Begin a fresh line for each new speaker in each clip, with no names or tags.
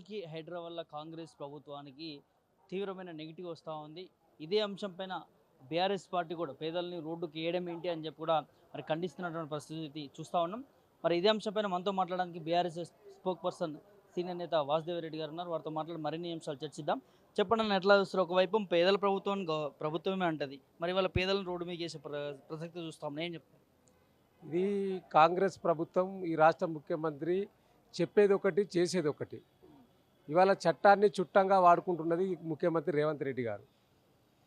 రోజుకి హైదరాబాద్లో కాంగ్రెస్ ప్రభుత్వానికి తీవ్రమైన నెగిటివ్ వస్తూ ఉంది. ఇదే అంశం పైన బీఆర్ఎస్ పార్టీ కూడా పేదల్ని రోడ్డుకి వేయడం ఏంటి అని చెప్పి కూడా మరి ఖండిస్తున్నటువంటి పరిస్థితి చూస్తూ ఉన్నాం. మరి ఇదే అంశం పైన మనతో మాట్లాడడానికి బీఆర్ఎస్ స్పోక్ పర్సన్ సీనియర్ నేత వాసుదేవరెడ్డి గారు ఉన్నారు. వారితో మాట్లాడి మరిన్ని అంశాలు చర్చిద్దాం. చెప్పండి అన్న ఎట్లా చూస్తారు? ఒకవైపు పేదల ప్రభుత్వం ప్రభుత్వమే అంటది. మరి వాళ్ళ పేదలను రోడ్డు మీద చేసే ప్ర- ప్రసక్తి చూస్తాం నేను చెప్తాను
ఇది కాంగ్రెస్ ప్రభుత్వం ఈ రాష్ట్ర ముఖ్యమంత్రి చెప్పేది ఒకటి చేసేది ఒకటి. ఇవాళ చట్టాన్ని చుట్టంగా వాడుకుంటున్నది ముఖ్యమంత్రి రేవంత్ రెడ్డి గారు.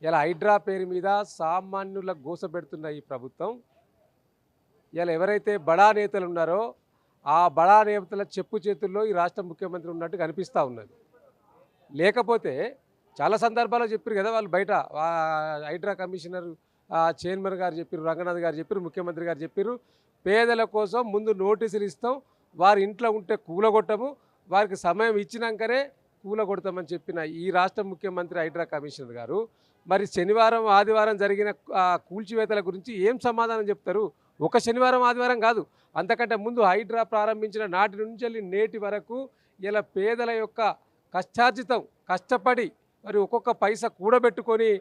ఇలా హైడ్రా పేరు మీద సామాన్యులకు గోసపెడుతున్న ఈ ప్రభుత్వం ఇలా ఎవరైతే బడా నేతలు ఉన్నారో ఆ బడా నేతల చెప్పు చేతుల్లో ఈ రాష్ట్ర ముఖ్యమంత్రి ఉన్నట్టు కనిపిస్తూ ఉన్నది. లేకపోతే చాలా సందర్భాల్లో చెప్పారు కదా వాళ్ళు బయట హైడ్రా కమిషనర్ చైర్మన్ గారు చెప్పారు రంగనాథ్ గారు చెప్పారు ముఖ్యమంత్రి గారు చెప్పారు పేదల కోసం ముందు నోటీసులు ఇస్తాం వారి ఇంట్లో ఉంటే కూలగొట్టము వారికి సమయం ఇచ్చినాకనే కూలగొడతామని చెప్పిన ఈ రాష్ట్ర ముఖ్యమంత్రి హైడ్రా కమిషనర్ గారు మరి శనివారం ఆదివారం జరిగిన కూల్చివేతల గురించి ఏం సమాధానం చెప్తారు? ఒక శనివారం ఆదివారం కాదు. అంతకంటే ముందు హైడ్రా ప్రారంభించిన నాటి నుంచి వెళ్ళి నేటి వరకు ఇలా పేదల యొక్క కష్టార్జితం కష్టపడి మరి ఒక్కొక్క పైసా కూడబెట్టుకొని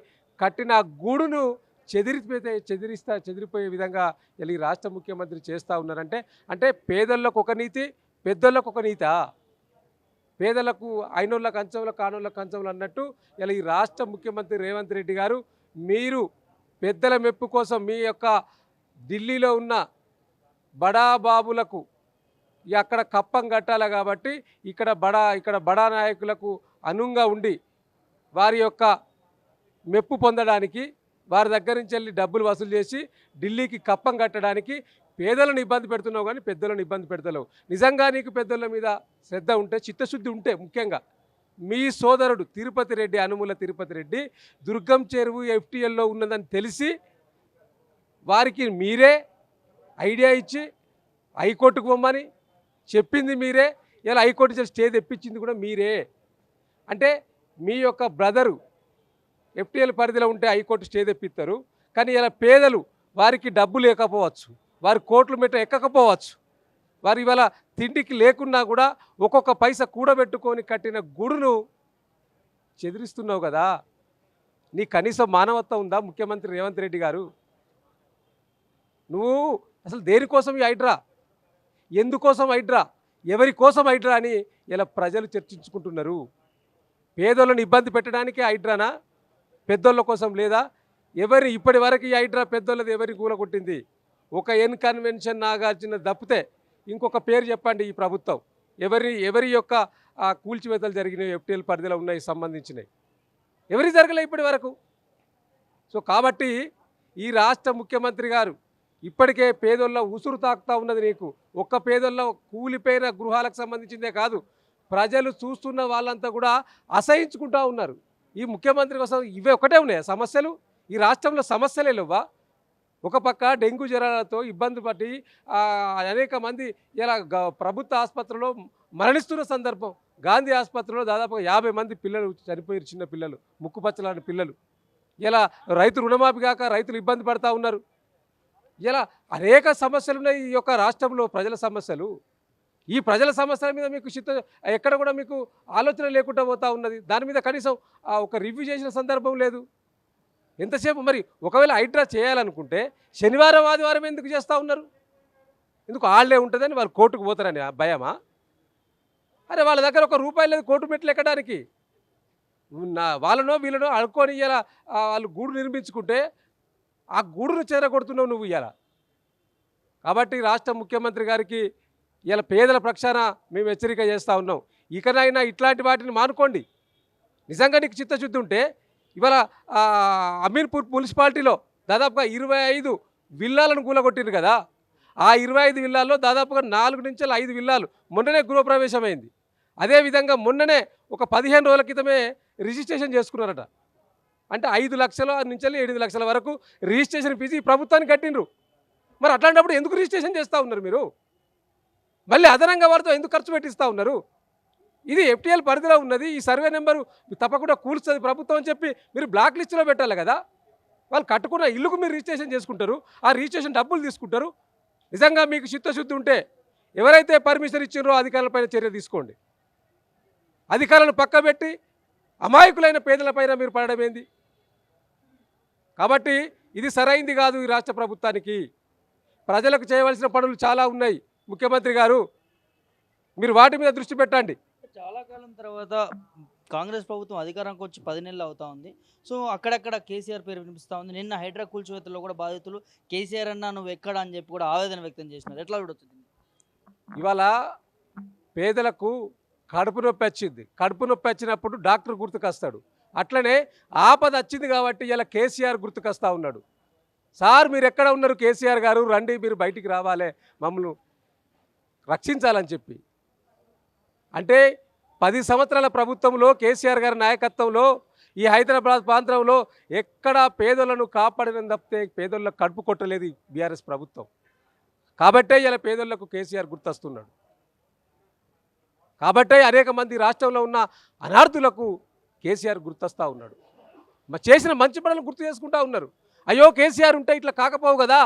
కట్టిన ఆ గూడును చెదిరిపోతే చెదిరిస్తా చెదిరిపోయే విధంగా ఇలా ఈ రాష్ట్ర ముఖ్యమంత్రి చేస్తూ ఉన్నారంటే అంటే పేదలకు ఒక నీతి పెద్దోళ్ళకు ఒక నీతా? పేదలకు అయినోళ్ళ కంచంలో కానోళ్ళ కంచంలో అన్నట్టు ఇలా ఈ రాష్ట్ర ముఖ్యమంత్రి రేవంత్ రెడ్డి గారు మీరు పెద్దల మెప్పు కోసం మీ యొక్క ఢిల్లీలో ఉన్న బడా బాబులకు అక్కడ కప్పం కట్టాలి కాబట్టి ఇక్కడ బడా ఇక్కడ బడా నాయకులకు అనుంగా ఉండి వారి యొక్క మెప్పు పొందడానికి వారి దగ్గర నుంచి వెళ్ళి డబ్బులు వసూలు చేసి ఢిల్లీకి కప్పం కట్టడానికి పేదలను ఇబ్బంది పెడుతున్నావు కానీ పెద్దలను ఇబ్బంది పెడతలేవు. నిజంగా నీకు పెద్దల మీద శ్రద్ధ ఉంటే చిత్తశుద్ధి ఉంటే ముఖ్యంగా మీ సోదరుడు తిరుపతి రెడ్డి అనుమూల తిరుపతి రెడ్డి దుర్గం చెరువు ఎఫ్టీఎల్లో ఉన్నదని తెలిసి వారికి మీరే ఐడియా ఇచ్చి హైకోర్టుకు పొమ్మని చెప్పింది మీరే. ఇలా హైకోర్టు స్టే తెప్పించింది కూడా మీరే. అంటే మీ యొక్క బ్రదరు ఎఫ్టీఎల్ పరిధిలో ఉంటే హైకోర్టు స్టే తెప్పిస్తారు. కానీ ఇలా పేదలు వారికి డబ్బు లేకపోవచ్చు వారి కోట్లు మెట్ట ఎక్కకపోవచ్చు వారు ఇవాళ తిండికి లేకున్నా కూడా ఒక్కొక్క పైసా కూడబెట్టుకొని కట్టిన గుడును చెదిరిస్తున్నావు కదా. నీ కనీసం మానవత్వం ఉందా ముఖ్యమంత్రి రేవంత్ రెడ్డి గారు? నువ్వు అసలు దేనికోసం ఈ హైడ్రా? ఎందుకోసం హైడ్రా? ఎవరి కోసం హైడ్రా అని ఇలా ప్రజలు చర్చించుకుంటున్నారు. పేదలను ఇబ్బంది పెట్టడానికి హైడ్రానా? పెద్దోళ్ళ కోసం లేదా? ఎవరి ఇప్పటి వరకు ఈ హైడ్రా పెద్దోళ్ళది ఎవరి కూలగొట్టింది ఒక ఎన్కన్వెన్షన్ నాగార్జున తప్పితే ఇంకొక పేరు చెప్పండి ఈ ప్రభుత్వం. ఎవరి ఎవరి యొక్క కూల్చివేతలు జరిగినాయి ఎఫ్టీఎల్ పరిధిలో ఉన్నాయి సంబంధించినవి ఎవరి జరగలే ఇప్పటి వరకు? సో కాబట్టి ఈ రాష్ట్ర ముఖ్యమంత్రి గారు ఇప్పటికే పేదోళ్ళ ఉసురు తాకుతా ఉన్నది నీకు. ఒక్క పేదోళ్ళ కూలిపోయిన గృహాలకు సంబంధించిందే కాదు. ప్రజలు చూస్తున్న వాళ్ళంతా కూడా అసహించుకుంటా ఉన్నారు. ఈ ముఖ్యమంత్రి కోసం ఇవే ఒకటే ఉన్నాయి. సమస్యలు ఈ రాష్ట్రంలో సమస్యలే లేవా ఒక పక్క డెంగ్యూ జ్వరాలతో ఇబ్బంది పడి అనేక మంది ఇలా గ- ప్రభుత్వ ఆసుపత్రిలో మరణిస్తున్న సందర్భం. గాంధీ ఆసుపత్రిలో దాదాపు యాభై మంది పిల్లలు చనిపోయారు చిన్న పిల్లలు ముక్కుపచ్చలాంటి పిల్లలు. ఇలా రైతు రుణమాఫీ కాక రైతులు ఇబ్బంది పడతా ఉన్నారు. ఇలా అనేక సమస్యలు ఉన్నాయి ఈ యొక్క రాష్ట్రంలో ప్రజల సమస్యలు. ఈ ప్రజల సమస్యల మీద మీకు చిత్త ఎక్కడ కూడా మీకు ఆలోచన లేకుండా పోతా ఉన్నది. దాని మీద కనీసం ఒక రివ్యూ చేసిన సందర్భం లేదు. ఎంతసేపు? మరి ఒకవేళ హైడ్రా చేయాలనుకుంటే శనివారం ఆదివారం ఎందుకు చేస్తూ ఉన్నారు? ఎందుకు ఆళ్ళే ఉంటుందని వాళ్ళు కోర్టుకు పోతారని ఆ భయమా? అరే వాళ్ళ దగ్గర ఒక రూపాయి లేదు కోర్టు మెట్లు ఎక్కడానికి? నా వాళ్ళనో వీళ్ళనో అడుక్కొని ఇలా వాళ్ళు గూడు నిర్మించుకుంటే ఆ గూడును చెరగొడుతున్నావు నువ్వు ఇలా కాబట్టి రాష్ట్ర ముఖ్యమంత్రి గారికి ఇలా పేదల పక్షాన మేము హెచ్చరిక చేస్తూ ఉన్నాం. ఇకనైనా ఇట్లాంటి వాటిని మానుకోండి. నిజంగా నీకు చిత్తశుద్ధి ఉంటే ఇవాళ అమీర్పూర్ మున్సిపాలిటీలో దాదాపుగా ఇరవై ఐదు విల్లాలను కూలగొట్టింది కదా. ఆ ఇరవై ఐదు విల్లాల్లో దాదాపుగా నాలుగు నుంచి ఐదు విల్లాలు మొన్ననే గృహప్రవేశమైంది. అదేవిధంగా మొన్ననే ఒక పదిహేను రోజుల క్రితమే రిజిస్ట్రేషన్ చేసుకున్నారట. అంటే ఐదు లక్షల నుంచి ఎనిమిది లక్షల వరకు రిజిస్ట్రేషన్ ఫీజు ఈ ప్రభుత్వానికి కట్టిండ్రు. మరి అట్లాంటప్పుడు ఎందుకు రిజిస్ట్రేషన్ చేస్తూ ఉన్నారు మీరు? మళ్ళీ అదనంగా వారితో ఎందుకు ఖర్చు పెట్టిస్తూ ఉన్నారు? ఇది ఎఫ్టీఎల్ పరిధిలో ఉన్నది ఈ సర్వే నెంబరు తప్పకుండా కూల్స్తుంది ప్రభుత్వం అని చెప్పి మీరు బ్లాక్ లిస్టులో పెట్టాలి కదా? వాళ్ళు కట్టుకున్న ఇల్లుకు మీరు రిజిస్ట్రేషన్ చేసుకుంటారు ఆ రిజిస్ట్రేషన్ డబ్బులు తీసుకుంటారు. నిజంగా మీకు చిత్తశుద్ధి ఉంటే ఎవరైతే పర్మిషన్ ఇచ్చిండ్రో అధికారులపైన చర్య తీసుకోండి. అధికారులను పక్కబెట్టి అమాయకులైన పేదలపైన మీరు పడడం ఏంది? కాబట్టి ఇది సరైంది కాదు ఈ రాష్ట్ర ప్రభుత్వానికి. ప్రజలకు చేయవలసిన పనులు చాలా ఉన్నాయి. ముఖ్యమంత్రి గారు మీరు వాటి మీద దృష్టి పెట్టండి.
చాలా కాలం తర్వాత కాంగ్రెస్ ప్రభుత్వం అధికారంకి వచ్చి పది నెలలు అవుతా ఉంది. సో అక్కడక్కడ కేసీఆర్ పేరు వినిపిస్తూ ఉంది. నిన్న హైడ్రా కూల్చివేతలో కూడా బాధితులు కేసీఆర్ అన్న నువ్వు ఎక్కడ? అని చెప్పి కూడా ఆవేదన వ్యక్తం చేసినారు. ఎట్లా చూడొచ్చు?
ఇవాళ పేదలకు కడుపు నొప్పి వచ్చింది. కడుపు నొప్పి వచ్చినప్పుడు డాక్టర్ గుర్తుకొస్తాడు. అట్లనే ఆపద వచ్చింది కాబట్టి ఇలా కేసీఆర్ గుర్తుకొస్తా ఉన్నాడు. సార్ మీరు ఎక్కడ ఉన్నారు? కేసీఆర్ గారు రండి మీరు బయటికి రావాలి మమ్మల్ని రక్షించాలని చెప్పి. అంటే పది సంవత్సరాల ప్రభుత్వంలో కేసీఆర్ గారి నాయకత్వంలో ఈ హైదరాబాద్ ప్రాంతంలో ఎక్కడా పేదలను కాపాడిన తప్పితే పేదలకు కడుపు కొట్టలేదు బీఆర్ఎస్ ప్రభుత్వం. కాబట్టే ఇలా పేదలకు కేసీఆర్ గుర్తొస్తున్నాడు. కాబట్టే అనేక మంది రాష్ట్రంలో ఉన్న అనార్థులకు కేసీఆర్ గుర్తొస్తూ ఉన్నాడు. చేసిన మంచి పనులు గుర్తు చేసుకుంటా ఉన్నారు. అయ్యో కేసీఆర్ ఉంటే ఇట్లా కాకపోవు కదా.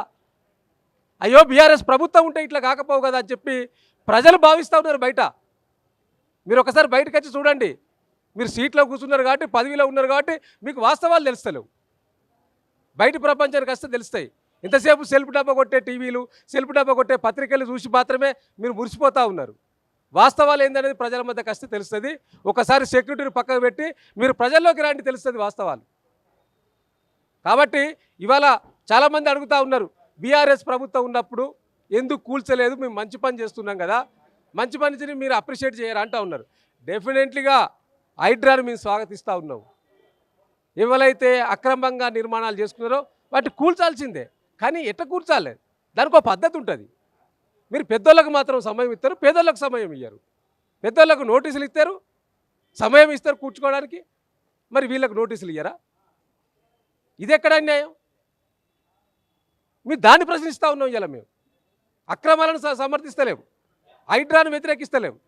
అయ్యో బీఆర్ఎస్ ప్రభుత్వం ఉంటే ఇట్లా కాకపోవు కదా అని చెప్పి ప్రజలు భావిస్తూ ఉన్నారు బయట. మీరు ఒకసారి బయటకు వచ్చి చూడండి. మీరు సీట్లో కూర్చున్నారు కాబట్టి పదవిలో ఉన్నారు కాబట్టి మీకు వాస్తవాలు తెలుస్తలేవు. బయట ప్రపంచానికి వస్తే తెలుస్తాయి. ఇంతసేపు సెల్ఫ్ డబ్బా కొట్టే టీవీలు సెల్ఫ్ డబ్బా కొట్టే పత్రికలు చూసి మాత్రమే మీరు మురిసిపోతూ ఉన్నారు. వాస్తవాలు ఏందనేది ప్రజల మధ్యకి వస్తే తెలుస్తుంది. ఒకసారి సెక్యూరిటీని పక్కకు పెట్టి మీరు ప్రజల్లోకి రాండి తెలుస్తుంది వాస్తవాలు. కాబట్టి ఇవాళ చాలామంది అడుగుతూ ఉన్నారు బీఆర్ఎస్ ప్రభుత్వం ఉన్నప్పుడు ఎందుకు కూల్చలేదు? మేము మంచి పని చేస్తున్నాం కదా. మంచి పనిని మీరు అప్రిషియేట్ చేయరా అంటూ ఉన్నారు. డెఫినెట్లీగా హైడ్రాను మేము స్వాగతిస్తూ ఉన్నాము ఎవరైతే అక్రమంగా నిర్మాణాలు చేసుకున్నారో వాటి కూల్చాల్సిందే. కానీ ఎట్ట కూల్చాలి? దానికి ఒక పద్ధతి ఉంటుంది. మీరు పెద్దోళ్ళకు మాత్రం సమయం ఇస్తారు పేదోళ్ళకు సమయం ఇయ్యరు. పెద్దోళ్ళకు నోటీసులు ఇస్తారు సమయం ఇస్తారు కూర్చుకోవడానికి. మరి వీళ్ళకు నోటీసులు ఇయ్యరా? ఇది ఎక్కడ అన్యాయం? మీరు దాన్ని ప్రశ్నిస్తూ ఉన్నాం ఇలా మేము. అక్రమాలను సమర్థిస్తలేము హైడ్రాను వ్యతిరేకిస్తలేము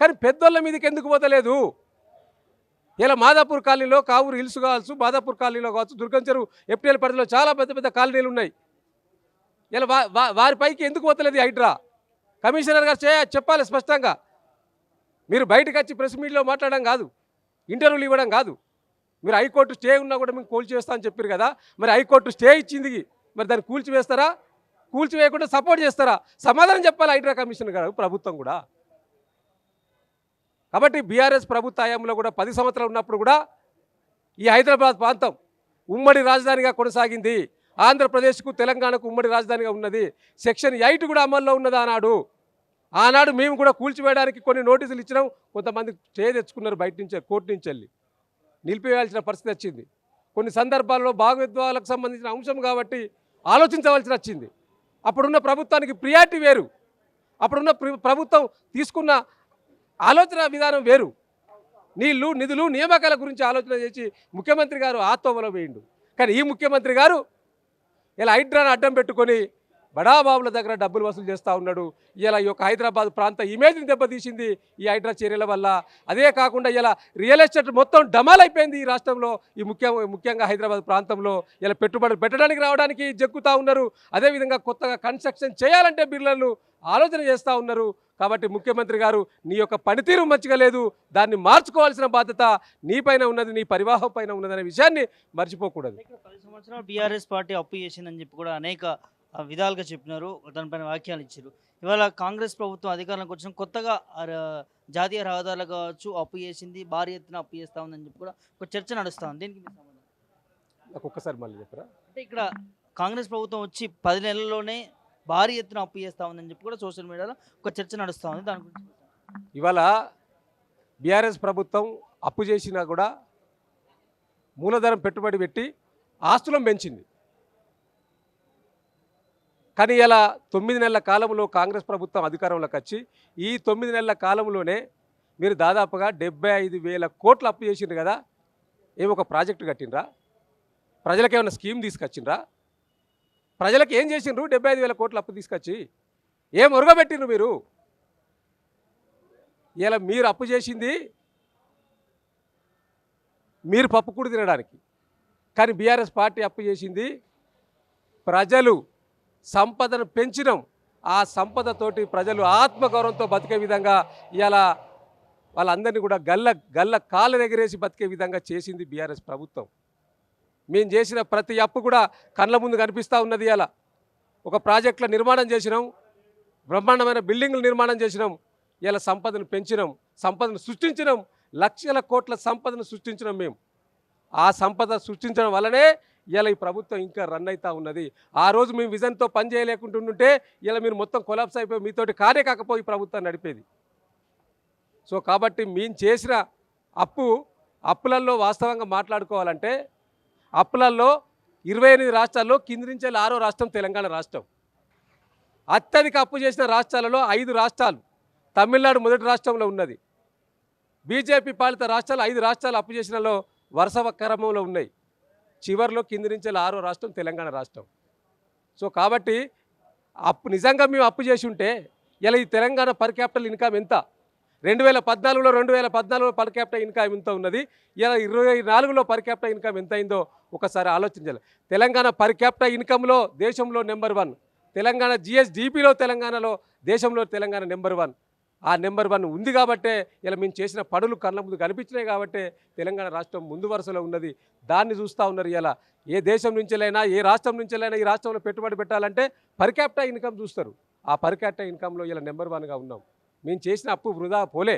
కానీ పెద్దోళ్ళ మీదకి ఎందుకు పోతలేదు? ఇలా మాదాపూర్ కాలనీలో కావూరు హిల్స్ కావచ్చు మాదాపూర్ కాలనీలో కావచ్చు దుర్గం చెరువు ఎప్టిఎల్ పరిధిలో చాలా పెద్ద పెద్ద కాలనీలు ఉన్నాయి. ఇలా వా వారి పైకి ఎందుకు పోతలేదు ఈ హైడ్రా? కమిషనర్ గారు చేయ చెప్పాలి స్పష్టంగా. మీరు బయటకు వచ్చి ప్రెస్ మీట్లో మాట్లాడడం కాదు. ఇంటర్వ్యూలు ఇవ్వడం కాదు. మీరు హైకోర్టు స్టే ఉన్నా కూడా మేము కూల్చివేస్తా అని చెప్పారు కదా. మరి హైకోర్టు స్టే ఇచ్చింది మరి దాన్ని కూల్చివేస్తారా? కూల్చివేయకుండా సపోర్ట్ చేస్తారా? సమాధానం చెప్పాలి హైడ్రా కమిషన్ గారు ప్రభుత్వం కూడా. కాబట్టి బీఆర్ఎస్ ప్రభుత్వ హయాంలో కూడా పది సంవత్సరాలు ఉన్నప్పుడు కూడా ఈ హైదరాబాద్ ప్రాంతం ఉమ్మడి రాజధానిగా కొనసాగింది. ఆంధ్రప్రదేశ్కు తెలంగాణకు ఉమ్మడి రాజధానిగా ఉన్నది. సెక్షన్ ఎయిట్ కూడా అమల్లో ఉన్నది ఆనాడు. ఆనాడు మేము కూడా కూల్చివేయడానికి కొన్ని నోటీసులు ఇచ్చినాం. కొంతమంది స్టే తెచ్చుకున్నారు బయట నుంచి కోర్టు నుంచి వెళ్ళి. నిలిపివేయాల్సిన పరిస్థితి వచ్చింది. కొన్ని సందర్భాల్లో భాగవిద్వాలకు సంబంధించిన అంశం కాబట్టి ఆలోచించవలసి వచ్చింది. అప్పుడున్న ప్రభుత్వానికి ప్రియారిటీ వేరు. అప్పుడున్న ప్రభుత్వం తీసుకున్న ఆలోచన విధానం వేరు. నీళ్ళు నిధులు నియామకాల గురించి ఆలోచన చేసి ముఖ్యమంత్రి గారు ఆత్మవలో వేయండు. కానీ ఈ ముఖ్యమంత్రి గారు ఇలా హైడ్రాను అడ్డం పెట్టుకొని బడాబాబుల దగ్గర డబ్బులు వసూలు చేస్తూ ఉన్నాడు. ఇలా ఈ యొక్క హైదరాబాద్ ప్రాంత ఇమేజ్ని దెబ్బతీసింది ఈ హైడ్రా చర్యల వల్ల. అదే కాకుండా ఇలా రియల్ ఎస్టేట్ మొత్తం డమాల్ అయిపోయింది ఈ రాష్ట్రంలో. ఈ ముఖ్య ముఖ్యంగా హైదరాబాద్ ప్రాంతంలో ఇలా పెట్టుబడులు పెట్టడానికి రావడానికి జక్కుతూ ఉన్నారు. అదేవిధంగా కొత్తగా కన్స్ట్రక్షన్ చేయాలంటే బిర్లలు ఆలోచన చేస్తూ ఉన్నారు. కాబట్టి ముఖ్యమంత్రి గారు నీ యొక్క పనితీరు మంచిగా లేదు. దాన్ని మార్చుకోవాల్సిన బాధ్యత నీపైన ఉన్నది నీ పరివాహం పైన ఉన్నదనే విషయాన్ని మర్చిపోకూడదు.
పది సంవత్సరాలు బీఆర్ఎస్ పార్టీ అప్పు చేసిందని చెప్పి కూడా అనేక విధాలుగా చెప్పినారు దానిపైన వ్యాఖ్యలు ఇచ్చారు ఇవాళ కాంగ్రెస్ ప్రభుత్వం అధికారంలోకి వచ్చిన కొత్తగా జాతీయ రహదారులు కావచ్చు అప్పు చేసింది భారీ ఎత్తున అప్పు చేస్తా ఉందని చెప్పి కూడా ఒక చర్చ నడుస్తా ఉంది. దీనికి
ఒక్కసారి మళ్ళీ చెప్పరా?
అంటే ఇక్కడ కాంగ్రెస్ ప్రభుత్వం వచ్చి పది నెలల్లోనే భారీ ఎత్తున అప్పు చేస్తా ఉందని చెప్పి కూడా సోషల్ మీడియాలో ఒక చర్చ నడుస్తా ఉంది. దాని గురించి
ఇవాళ బీఆర్ఎస్ ప్రభుత్వం అప్పు చేసినా కూడా మూలధనం పెట్టుబడి పెట్టి ఆస్తులను పెంచింది. కానీ ఇలా తొమ్మిది నెలల కాలంలో కాంగ్రెస్ ప్రభుత్వం అధికారంలోకి వచ్చి ఈ తొమ్మిది నెలల కాలంలోనే మీరు దాదాపుగా డెబ్బై ఐదు వేల కోట్లు అప్పు చేసిండ్రు కదా ఏమి ఒక ప్రాజెక్టు కట్టినరా ప్రజలకు ఏమైనా స్కీమ్ తీసుకొచ్చిండ్రా? ప్రజలకు ఏం చేసిండ్రు డెబ్బై ఐదు వేల కోట్లు అప్పు తీసుకొచ్చి? ఏం ఒరగబెట్టిండ్రు మీరు? ఇలా మీరు అప్పు చేసింది మీరు పప్పుకూడు తినడానికి. కానీ బీఆర్ఎస్ పార్టీ అప్పు చేసింది ప్రజలు. సంపదను పెంచడం ఆ సంపదతోటి ప్రజలు ఆత్మగౌరవంతో బతికే విధంగా ఇలా వాళ్ళందరినీ కూడా గల్ల గల్ల కాళ్ళ ఎగరేసి బతికే విధంగా చేసింది బీఆర్ఎస్ ప్రభుత్వం. మేము చేసిన ప్రతి అప్పు కూడా కళ్ళ ముందు కనిపిస్తూ ఉన్నది అలా ఒక ప్రాజెక్టుల నిర్మాణం చేసినాం బ్రహ్మాండమైన బిల్డింగ్లు నిర్మాణం చేసినాం ఇలా సంపదను పెంచినాం సంపదను సృష్టించినాం లక్షల కోట్ల సంపదను సృష్టించినాం మేము ఆ సంపద సృష్టించడం వల్లనే ఇలా ఈ ప్రభుత్వం ఇంకా రన్ అవుతూ ఉన్నది. ఆ రోజు మేము విజన్తో పని చేయలేకుంటుంటే ఇలా మీరు మొత్తం కొలాప్స్ అయిపోయి మీతోటి కానే కాకపోయి ప్రభుత్వం నడిపేది. సో కాబట్టి మేము చేసిన అప్పు అప్పులలో వాస్తవంగా మాట్లాడుకోవాలంటే అప్పులలో ఇరవై ఎనిమిది రాష్ట్రాల్లో కింది ఆరో రాష్ట్రం తెలంగాణ రాష్ట్రం. అత్యధిక అప్పు చేసిన రాష్ట్రాలలో ఐదు రాష్ట్రాలు తమిళనాడు మొదటి రాష్ట్రంలో ఉన్నది. బీజేపీ పాలిత రాష్ట్రాలు ఐదు రాష్ట్రాలు అప్పు చేసినలో వరుస క్రమంలో ఉన్నాయి. చివరిలో కింది నుంచి ఆరో రాష్ట్రం తెలంగాణ రాష్ట్రం. సో కాబట్టి అప్పు నిజంగా మేము అప్పు చేసి ఉంటే ఇలా ఈ తెలంగాణ పర్ క్యాపిటల్ ఇన్కమ్ ఎంత? రెండు వేల పద్నాలుగులో రెండు వేల పద్నాలుగులో పర్ క్యాపిటల్ ఇన్కమ్ ఎంత ఉన్నది? ఇలా ఇరవై నాలుగులో పర్ క్యాపిటల్ ఇన్కమ్ ఎంత అయిందో ఒకసారి ఆలోచించాలి. తెలంగాణ పర్ క్యాపిటల్ ఇన్కమ్లో దేశంలో నెంబర్ వన్ తెలంగాణ జిఎస్డిపిలో తెలంగాణలో దేశంలో తెలంగాణ నెంబర్ వన్ ఆ నెంబర్ వన్ ఉంది కాబట్టే ఇలా మేము చేసిన పనులు కళ్ళ ముందు కనిపించినాయి కాబట్టే తెలంగాణ రాష్ట్రం ముందు వరుసలో ఉన్నది. దాన్ని చూస్తూ ఉన్నారు ఇలా. ఏ దేశం నుంచెలైనా ఏ రాష్ట్రం నుంచెలైనా ఈ రాష్ట్రంలో పెట్టుబడి పెట్టాలంటే పర్ క్యాపిటల్ ఇన్కమ్ చూస్తారు. ఆ పర్ క్యాపిటల్ ఇన్కంలో ఇలా నెంబర్ వన్గా ఉన్నాం. మేము చేసిన అప్పు వృధా పోలే.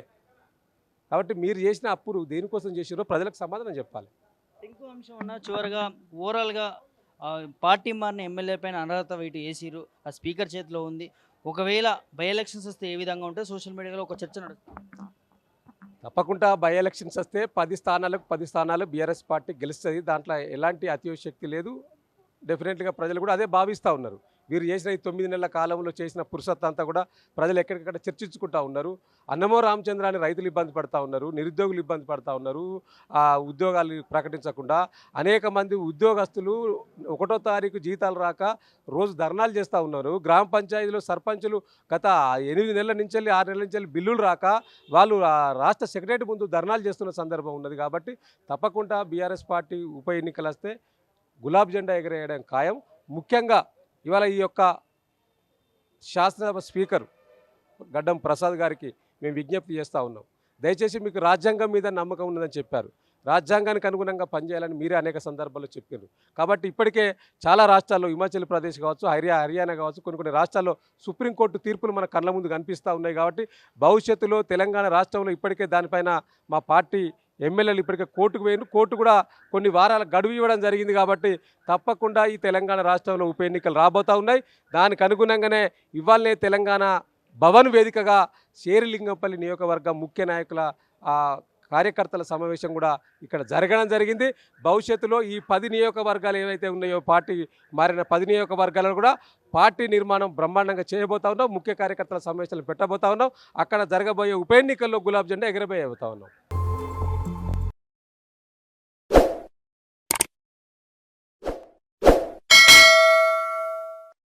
కాబట్టి మీరు చేసిన అప్పులు దేనికోసం చేసిరో ప్రజలకు సమాధానం చెప్పాలి.
ఇంకో అంశం ఉన్న చివరిగా ఓవరాల్గా పార్టీ మారిన ఎమ్మెల్యే పైన అనర్హత వేటు వేసిరు ఆ స్పీకర్ చేతిలో ఉంది. ఒకవేళ బై ఎలక్షన్స్ వస్తే ఏ విధంగా ఉంటే సోషల్ మీడియాలో ఒక చర్చ నడుస్తుంది
తప్పకుండా బై ఎలక్షన్స్ వస్తే పది స్థానాలకు పది స్థానాలు బీఆర్ఎస్ పార్టీ గెలుస్తుంది. దాంట్లో ఎలాంటి అతిశక్తి లేదు. డెఫినెట్గా ప్రజలు కూడా అదే భావిస్తూ ఉన్నారు. వీరు చేసిన ఈ తొమ్మిది నెలల కాలంలో చేసిన పురుషత్ అంతా కూడా ప్రజలు ఎక్కడికక్కడ చర్చించుకుంటా ఉన్నారు. అన్నమో రామచంద్ర అని రైతులు ఇబ్బంది పడతా ఉన్నారు నిరుద్యోగులు ఇబ్బంది పడతా ఉన్నారు. ఆ ఉద్యోగాలు ప్రకటించకుండా అనేక మంది ఉద్యోగస్తులు ఒకటో తారీఖు జీతాలు రాక రోజు ధర్నాలు చేస్తూ ఉన్నారు. గ్రామ పంచాయతీలో సర్పంచులు గత ఎనిమిది నెలల నుంచి వెళ్ళి ఆరు నెలల నుంచి వెళ్ళి బిల్లులు రాక వాళ్ళు ఆ రాష్ట్ర సెక్రటరీ ముందు ధర్నాలు చేస్తున్న సందర్భం ఉన్నది కాబట్టి తప్పకుండా బీఆర్ఎస్ పార్టీ ఉప ఎన్నికలు వస్తే గులాబ్ జెండా ఎగరేయడం ఖాయం. ముఖ్యంగా ఇవాళ ఈ యొక్క శాసనసభ స్పీకర్ గడ్డం ప్రసాద్ గారికి మేము విజ్ఞప్తి చేస్తూ ఉన్నాం. దయచేసి మీకు రాజ్యాంగం మీద నమ్మకం ఉన్నదని చెప్పారు. రాజ్యాంగానికి అనుగుణంగా పనిచేయాలని మీరే అనేక సందర్భాల్లో చెప్పారు కాబట్టి ఇప్పటికే చాలా రాష్ట్రాల్లో హిమాచల్ ప్రదేశ్ కావచ్చు హర్యా హర్యానా కావచ్చు కొన్ని కొన్ని రాష్ట్రాల్లో సుప్రీంకోర్టు తీర్పులు మన కళ్ళ ముందు కనిపిస్తూ ఉన్నాయి కాబట్టి భవిష్యత్తులో తెలంగాణ రాష్ట్రంలో ఇప్పటికే దానిపైన మా పార్టీ ఎమ్మెల్యేలు ఇప్పటికే కోర్టుకు పోయిన కోర్టు కూడా కొన్ని వారాల గడువు ఇవ్వడం జరిగింది కాబట్టి తప్పకుండా ఈ తెలంగాణ రాష్ట్రంలో ఉప ఎన్నికలు రాబోతూ ఉన్నాయి. దానికి అనుగుణంగానే ఇవాళనే తెలంగాణ భవన్ వేదికగా శేరిలింగంపల్లి నియోజకవర్గ ముఖ్య నాయకుల కార్యకర్తల సమావేశం కూడా ఇక్కడ జరగడం జరిగింది. భవిష్యత్తులో ఈ పది నియోజకవర్గాలు ఏవైతే ఉన్నాయో పార్టీ మారిన పది నియోజకవర్గాలను కూడా పార్టీ నిర్మాణం బ్రహ్మాండంగా చేయబోతా ఉన్నాం. ముఖ్య కార్యకర్తల సమావేశాలు పెట్టబోతా ఉన్నాం. అక్కడ జరగబోయే ఉప ఎన్నికల్లో గులాబ్ జెండా ఎగరబోయే ఉన్నాం.